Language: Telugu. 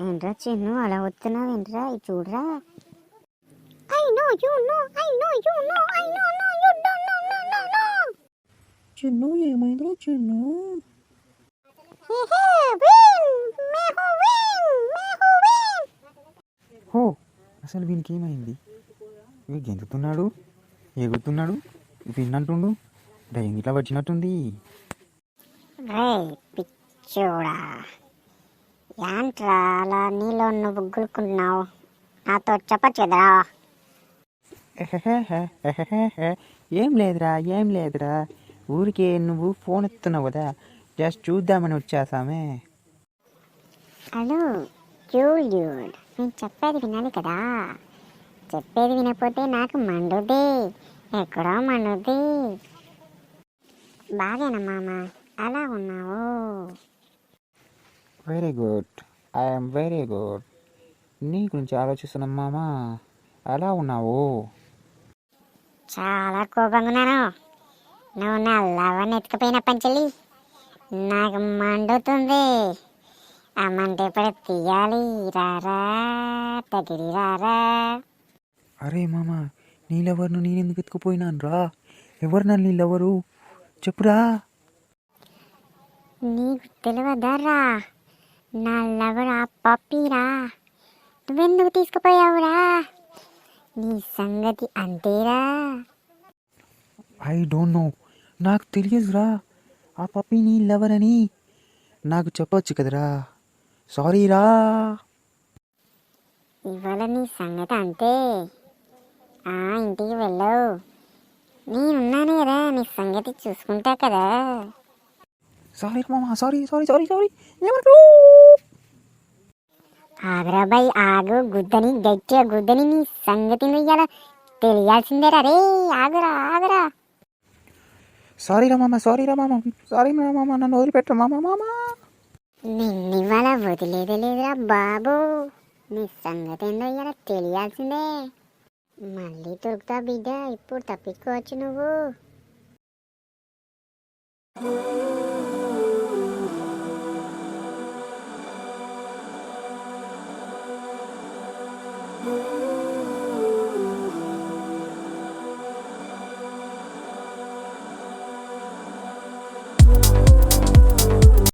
ఏంట్రా చిన్ను అలా వస్తున్నావు ఏంట్రా ఇది చూడరా. I know you know I know you know I know no you don't know no no no Chinnu ఏమైందిరా చిన్ను? హే అసలు వీనికి ఏమైంది? వీడు గెంతుతున్నాడు ఎగురుతున్నాడు. విన్నంటుండు దయ్యం ఇట్లా వచ్చినట్టుంది. పిచ్చోడా. అలా నీలో నువ్వు నాతో చెప్పచ్చు కదరా. ఏం లేదురా ఏం లేదురా. ఊరికే నువ్వు ఫోన్ ఎత్తున్నావు కదా. జస్ట్ చూద్దామని వచ్చేసామే. హలో జూల్యూడ్. నేను చెప్పేది వినాలి కదా. చెప్పేది వినకపోతే నాకు మండుద్ది. ఎక్కడో మండుద్ది బాగేనా మామ? అలా ఉన్నావు? Very good I'm very good నీ గురించి ఆలోచిస్తున్నాం మామా ఎలా ఉన్నావు? చాలా కోపంగా ఉన్నాను. నువ్వు నా లవన్ ఎత్తుకుపోయిన పంచలి నాకు మండుతుంది. ఆ మంట ఇప్పుడు తీయాలి. రారా తగిలి రారా అరే మామ నీళ్ళెవరు నేను ఎందుకు ఎత్తుకుపోయినాను రా ఎవరు నన్ను నీళ్ళెవరు? చెప్పురా. నీకు తెలియదరా? నా లవర్ ఆ పప్పీరా. నువ్వెందుకు తీసుకుపోయావురా? నీ సంగతి అంతేరా. I don't know. నాకు తెలియదురా. ఆ పప్పి నీళ్ళెవరని నాకు చెప్పొచ్చు కదరా. సారీ రా ఇవాళ నీ సంగతి అంతే. ఆ ఇంటికి వెళ్ళవు. నేనున్నాను కదా నీ సంగతి చూసుకుంటా కదా. సారీ మామ సారీ సారీ సారీ సారీ ఏమంటారు ఆగరా బై ఆగు గుద్దని గట్టిగా గుద్దని నీ సంగతి నువ్వు తెలియాల్సిందేరా రే ఆగురా ఆగురా. సారీ రా మామ సారీ రా మామ సారీ రా మామ నన్ను వదిలిపెట్టరు మామ మామ. నిన్నివాళ వదిలేదే లేదురా బాబు నీ సంగతి ఏందో ఇలా తెలియాల్సిందే. మళ్ళీ దొరుకుతా బిడ్డ ఇప్పుడు తప్పించుకోవచ్చు నువ్వు.